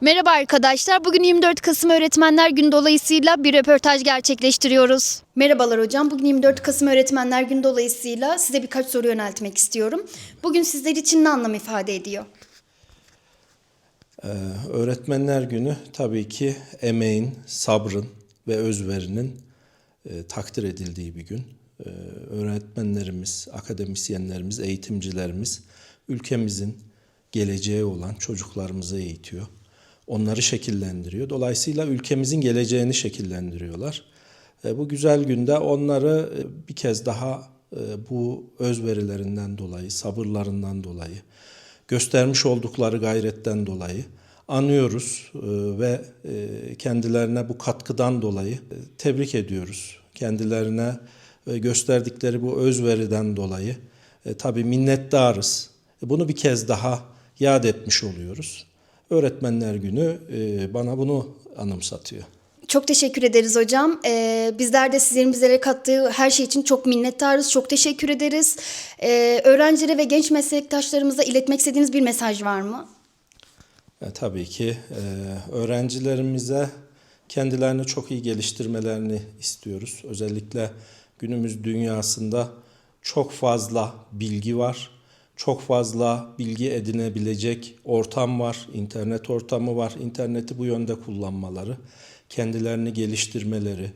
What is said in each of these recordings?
Merhaba arkadaşlar. Bugün 24 Kasım Öğretmenler Günü dolayısıyla bir röportaj gerçekleştiriyoruz. Merhabalar hocam. Bugün 24 Kasım Öğretmenler Günü dolayısıyla size birkaç soru yöneltmek istiyorum. Bugün sizler için ne anlam ifade ediyor? Ee, Öğretmenler Günü tabii ki emeğin, sabrın ve özverinin e, takdir edildiği bir gün. Ee, öğretmenlerimiz, akademisyenlerimiz, eğitimcilerimiz ülkemizin geleceği olan çocuklarımızı eğitiyor. Onları şekillendiriyor. Dolayısıyla ülkemizin geleceğini şekillendiriyorlar. E, Bu güzel günde onları e, bir kez daha e, bu özverilerinden dolayı, sabırlarından dolayı, göstermiş oldukları gayretten dolayı anıyoruz ve kendilerine bu katkıdan dolayı tebrik ediyoruz. Kendilerine gösterdikleri bu özveriden dolayı tabii minnettarız. Bunu bir kez daha yad etmiş oluyoruz. Öğretmenler Günü e, bana bunu anımsatıyor. Çok teşekkür ederiz hocam. Ee, bizler de sizlerin bizlere kattığı her şey için çok minnettarız. Çok teşekkür ederiz. Ee, öğrencilere ve genç meslektaşlarımıza iletmek istediğiniz bir mesaj var mı? E, tabii ki e, öğrencilerimize kendilerini çok iyi geliştirmelerini istiyoruz. Özellikle günümüz dünyasında çok fazla bilgi var. Çok fazla bilgi edinebilecek ortam var, internet ortamı var. İnterneti bu yönde kullanmaları, kendilerini geliştirmeleri,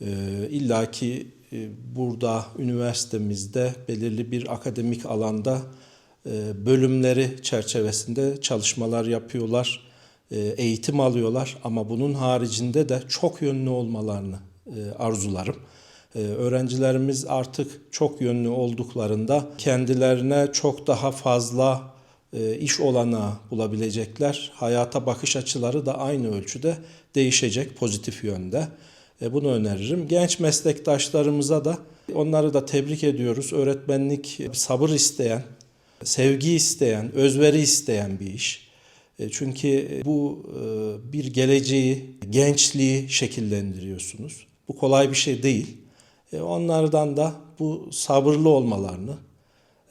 e, İlla ki e, burada üniversitemizde belirli bir akademik alanda e, bölümleri çerçevesinde çalışmalar yapıyorlar, eğitim alıyorlar ama bunun haricinde de çok yönlü olmalarını arzularım. E, Öğrencilerimiz artık çok yönlü olduklarında kendilerine çok daha fazla e, iş olanağı bulabilecekler. Hayata bakış açıları da aynı ölçüde değişecek pozitif yönde. E, Bunu öneririm. Genç meslektaşlarımıza da onları da tebrik ediyoruz. Öğretmenlik sabır isteyen, sevgi isteyen, özveri isteyen bir iş. E, Çünkü bu e, bir geleceği, gençliği şekillendiriyorsunuz. Bu kolay bir şey değil. E, Onlardan da bu sabırlı olmalarını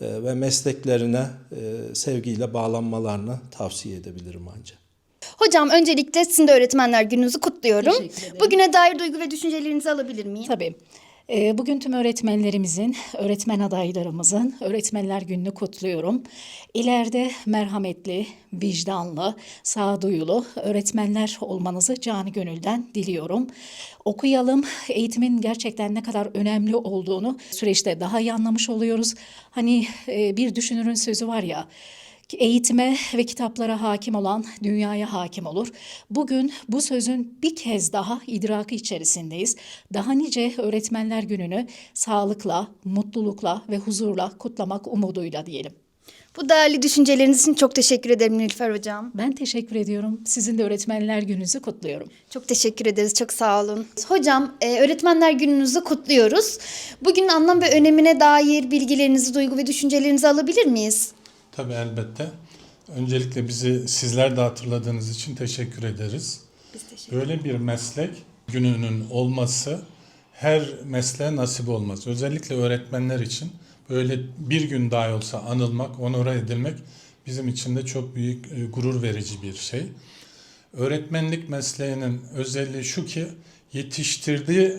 e, ve mesleklerine e, sevgiyle bağlanmalarını tavsiye edebilirim ancak. Hocam öncelikle sizin de Öğretmenler Gününüzü kutluyorum. Teşekkür ederim. Bugüne dair duygu ve düşüncelerinizi alabilir miyim? Tabii. Ee, Bugün tüm öğretmenlerimizin, öğretmen adaylarımızın Öğretmenler Günü'nü kutluyorum. İleride merhametli, vicdanlı, sağduyulu öğretmenler olmanızı canı gönülden diliyorum. Okuyalım, eğitimin gerçekten ne kadar önemli olduğunu süreçte daha iyi anlamış oluyoruz. Hani e, bir düşünürün sözü var ya, Eğitime ve kitaplara hakim olan dünyaya hakim olur. Bugün bu sözün bir kez daha idrakı içerisindeyiz. Daha nice öğretmenler gününü sağlıkla, mutlulukla ve huzurla kutlamak umuduyla diyelim. Bu değerli düşünceleriniz için çok teşekkür ederim Nilüfer Hocam. Ben teşekkür ediyorum. Sizin de öğretmenler gününüzü kutluyorum. Çok teşekkür ederiz. Çok sağ olun. Hocam, e, Öğretmenler Gününüzü kutluyoruz. Bugün anlam ve önemine dair bilgilerinizi, duygu ve düşüncelerinizi alabilir miyiz? Tabii elbette. Öncelikle bizi sizler de hatırladığınız için teşekkür ederiz. Böyle bir meslek gününün olması her mesleğe nasip olmaz. Özellikle öğretmenler için böyle bir gün dahi olsa anılmak, onore edilmek bizim için de çok büyük e, gurur verici bir şey. Öğretmenlik mesleğinin özelliği şu ki yetiştirdiği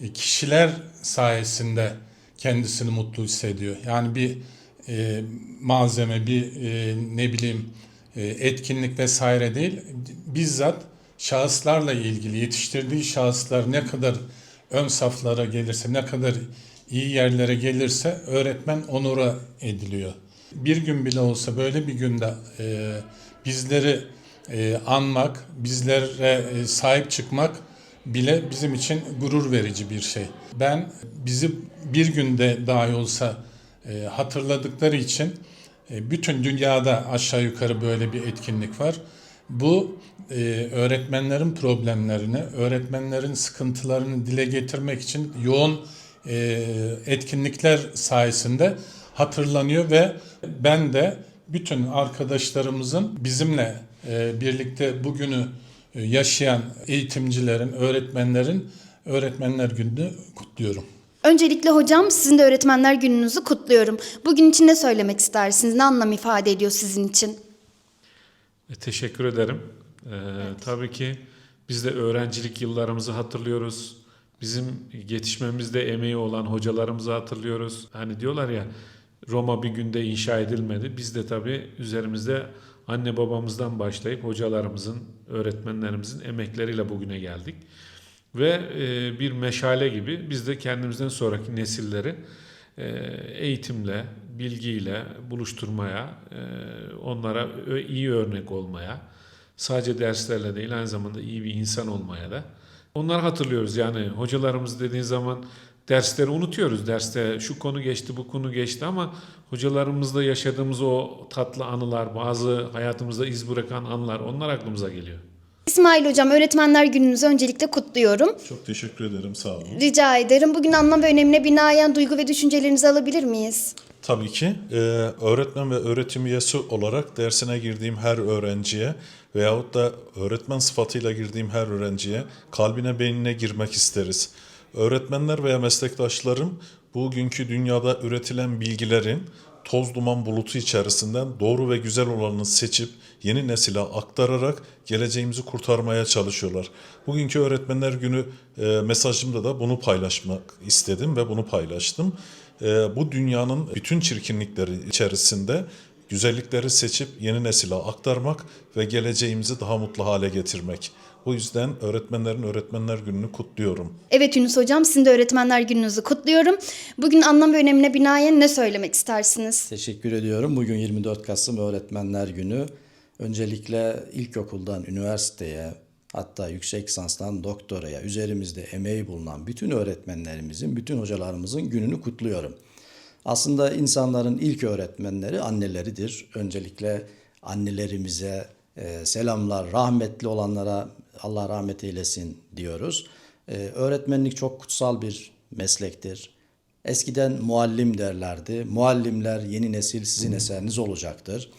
e, kişiler sayesinde kendisini mutlu hissediyor. Yani bir e, malzeme, bir e, ne bileyim e, etkinlik vesaire değil. Bizzat şahıslarla ilgili yetiştirdiği şahıslar ne kadar ön saflara gelirse, ne kadar iyi yerlere gelirse öğretmen onura ediliyor. Bir gün bile olsa böyle bir günde e, bizleri e, anmak, bizlere e, sahip çıkmak bile bizim için gurur verici bir şey. Ben bizi bir günde dahi olsa e, hatırladıkları için e, bütün dünyada aşağı yukarı böyle bir etkinlik var. Bu e, öğretmenlerin problemlerini, öğretmenlerin sıkıntılarını dile getirmek için yoğun e, etkinlikler sayesinde hatırlanıyor ve ben de bütün arkadaşlarımızın bizimle e, birlikte bugünü e, yaşayan eğitimcilerin, öğretmenlerin Öğretmenler Günü'nü kutluyorum. Öncelikle hocam sizin de Öğretmenler Gününüzü kutluyorum. Bugün için ne söylemek istersiniz? Ne anlam ifade ediyor sizin için? E, teşekkür ederim. Ee, Tabii ki biz de öğrencilik yıllarımızı hatırlıyoruz. Bizim yetişmemizde emeği olan hocalarımızı hatırlıyoruz. Hani diyorlar ya Roma bir günde inşa edilmedi. Biz de tabii üzerimizde anne babamızdan başlayıp hocalarımızın, öğretmenlerimizin emekleriyle bugüne geldik. Ve e, bir meşale gibi biz de kendimizden sonraki nesilleri e, eğitimle, bilgiyle buluşturmaya, e, onlara iyi örnek olmaya, sadece derslerle değil aynı zamanda iyi bir insan olmaya da. Onları hatırlıyoruz yani hocalarımız dediğin zaman dersleri unutuyoruz. Derste şu konu geçti, bu konu geçti ama hocalarımızla yaşadığımız o tatlı anılar, bazı hayatımızda iz bırakan anılar onlar aklımıza geliyor. İsmail Hocam öğretmenler gününüzü öncelikle kutluyorum. Çok teşekkür ederim, sağ olun. Rica ederim. Bugün anlam ve önemine binaen duygu ve düşüncelerinizi alabilir miyiz? Tabii ki e, öğretmen ve öğretim üyesi olarak dersine girdiğim her öğrenciye veyahut da öğretmen sıfatıyla girdiğim her öğrenciye kalbine beynine girmek isteriz. Öğretmenler veya meslektaşlarım bugünkü dünyada üretilen bilgilerin toz duman bulutu içerisinden doğru ve güzel olanını seçip yeni nesile aktararak geleceğimizi kurtarmaya çalışıyorlar. Bugünkü Öğretmenler Günü e, mesajımda da bunu paylaşmak istedim ve bunu paylaştım. E, bu dünyanın bütün çirkinlikleri içerisinde güzellikleri seçip yeni nesile aktarmak ve geleceğimizi daha mutlu hale getirmek. Bu yüzden öğretmenlerin Öğretmenler Günü'nü kutluyorum. Evet Yunus Hocam sizin de öğretmenler gününüzü kutluyorum. Bugün anlam ve önemine binaen ne söylemek istersiniz? Teşekkür ediyorum. Bugün 24 Kasım Öğretmenler Günü. Öncelikle ilkokuldan üniversiteye hatta yüksek lisanstan doktoraya üzerimizde emeği bulunan bütün öğretmenlerimizin, bütün hocalarımızın gününü kutluyorum. Aslında insanların ilk öğretmenleri anneleridir. Öncelikle annelerimize e, selamlar, rahmetli olanlara Allah rahmet eylesin diyoruz. E, öğretmenlik çok kutsal bir meslektir. Eskiden muallim derlerdi. Muallimler yeni nesil sizin eseriniz olacaktır.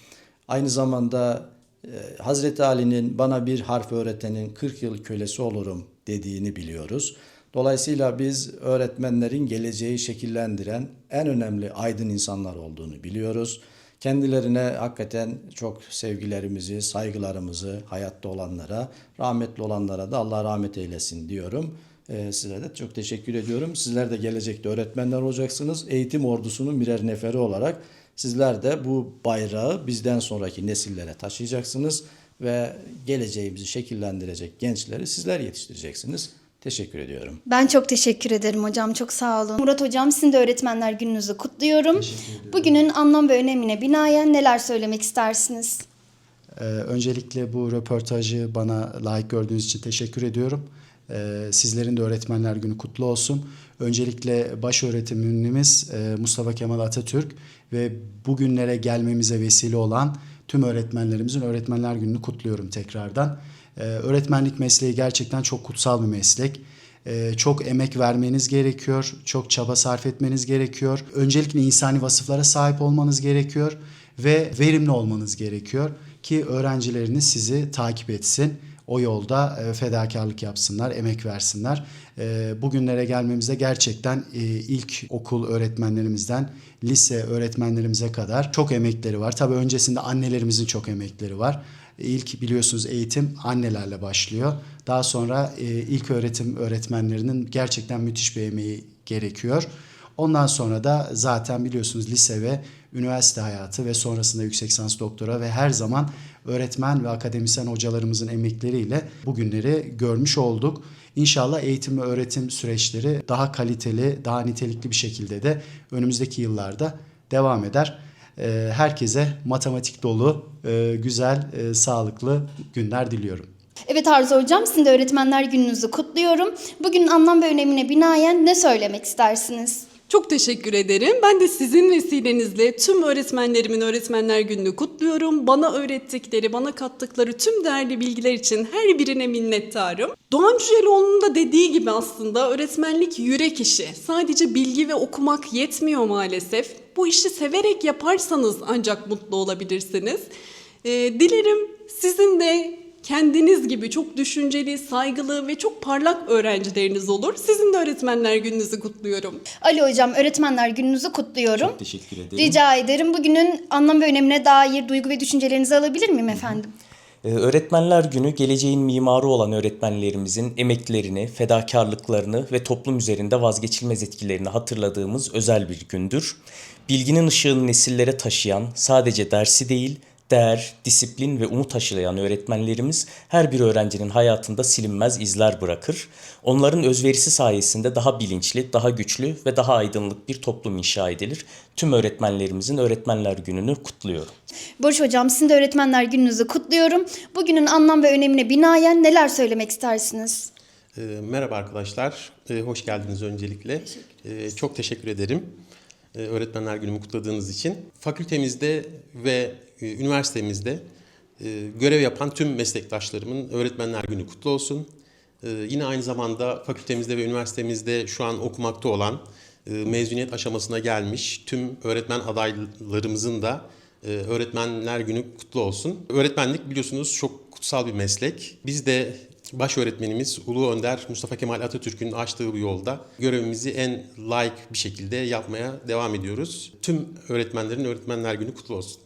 Aynı zamanda e, Hazreti Ali'nin bana bir harf öğretenin 40 yıl kölesi olurum dediğini biliyoruz. Dolayısıyla biz öğretmenlerin geleceği şekillendiren en önemli aydın insanlar olduğunu biliyoruz. Kendilerine hakikaten çok sevgilerimizi, saygılarımızı hayatta olanlara, rahmetli olanlara da Allah rahmet eylesin diyorum. Ee, size de çok teşekkür ediyorum. Sizler de gelecekte öğretmenler olacaksınız. Eğitim ordusunun birer neferi olarak sizler de bu bayrağı bizden sonraki nesillere taşıyacaksınız ve geleceğimizi şekillendirecek gençleri sizler yetiştireceksiniz. Teşekkür ediyorum. Ben çok teşekkür ederim hocam. Çok sağ olun. Murat hocam sizin de öğretmenler gününüzü kutluyorum. Bugünün anlam ve önemine binaen neler söylemek istersiniz? Ee, öncelikle bu röportajı bana layık gördüğünüz için teşekkür ediyorum. Ee, sizlerin de Öğretmenler Günü kutlu olsun. Öncelikle baş öğretimimiz e, Mustafa Kemal Atatürk ve bugünlere gelmemize vesile olan tüm öğretmenlerimizin Öğretmenler Günü'nü kutluyorum tekrardan. Ee, öğretmenlik mesleği gerçekten çok kutsal bir meslek. Ee, çok emek vermeniz gerekiyor, çok çaba sarf etmeniz gerekiyor. Öncelikle insani vasıflara sahip olmanız gerekiyor ve verimli olmanız gerekiyor ki öğrencileriniz sizi takip etsin. O yolda e, fedakarlık yapsınlar, emek versinler. E, Bugünlere gelmemize gerçekten e, ilk okul öğretmenlerimizden lise öğretmenlerimize kadar çok emekleri var. Tabii öncesinde annelerimizin çok emekleri var. İlk biliyorsunuz eğitim annelerle başlıyor. Daha sonra e, ilk öğretim öğretmenlerinin gerçekten müthiş bir emeği gerekiyor. Ondan sonra da zaten biliyorsunuz lise ve üniversite hayatı ve sonrasında yüksek lisans doktora ve her zaman öğretmen ve akademisyen hocalarımızın emekleriyle bugünleri görmüş olduk. İnşallah eğitim ve öğretim süreçleri daha kaliteli, daha nitelikli bir şekilde de önümüzdeki yıllarda devam eder. Ee, Herkese matematik dolu, e, güzel, e, sağlıklı günler diliyorum. Evet Arzu hocam sizin de öğretmenler gününüzü kutluyorum. Bugünün anlam ve önemine binaen ne söylemek istersiniz? Çok teşekkür ederim. Ben de sizin vesilenizle tüm öğretmenlerimin Öğretmenler Günü'nü kutluyorum. Bana öğrettikleri, bana kattıkları tüm değerli bilgiler için her birine minnettarım. Doğan Cüceloğlu'nun da dediği gibi aslında öğretmenlik yürek işi. Sadece bilgi ve okumak yetmiyor maalesef. Bu işi severek yaparsanız ancak mutlu olabilirsiniz. Ee, dilerim sizin de kendiniz gibi çok düşünceli, saygılı ve çok parlak öğrencileriniz olur. Sizin de öğretmenler gününüzü kutluyorum. Ali hocam öğretmenler gününüzü kutluyorum. Çok teşekkür ederim. Rica ederim. Bugünün anlam ve önemine dair duygu ve düşüncelerinizi alabilir miyim efendim? Ee, Öğretmenler Günü geleceğin mimarı olan öğretmenlerimizin emeklerini, fedakarlıklarını ve toplum üzerinde vazgeçilmez etkilerini hatırladığımız özel bir gündür. Bilginin ışığını nesillere taşıyan sadece dersi değil, değer, disiplin ve umut aşılayan öğretmenlerimiz her bir öğrencinin hayatında silinmez izler bırakır. Onların özverisi sayesinde daha bilinçli, daha güçlü ve daha aydınlık bir toplum inşa edilir. Tüm öğretmenlerimizin Öğretmenler Günü'nü kutluyorum. Barış Hocam sizin de Öğretmenler Gününüzü kutluyorum. Bugünün anlam ve önemine binaen neler söylemek istersiniz? E, merhaba arkadaşlar, E, hoş geldiniz öncelikle. E, çok teşekkür ederim Öğretmenler Günü'nü kutladığınız için. Fakültemizde ve e, üniversitemizde e, görev yapan tüm meslektaşlarımın Öğretmenler Günü kutlu olsun. E, yine aynı zamanda fakültemizde ve üniversitemizde şu an okumakta olan, e, mezuniyet aşamasına gelmiş tüm öğretmen adaylarımızın da e, Öğretmenler Günü kutlu olsun. Öğretmenlik biliyorsunuz çok kutsal bir meslek. Biz de baş öğretmenimiz Ulu Önder Mustafa Kemal Atatürk'ün açtığı bu yolda görevimizi en layık bir şekilde yapmaya devam ediyoruz. Tüm öğretmenlerin Öğretmenler Günü kutlu olsun.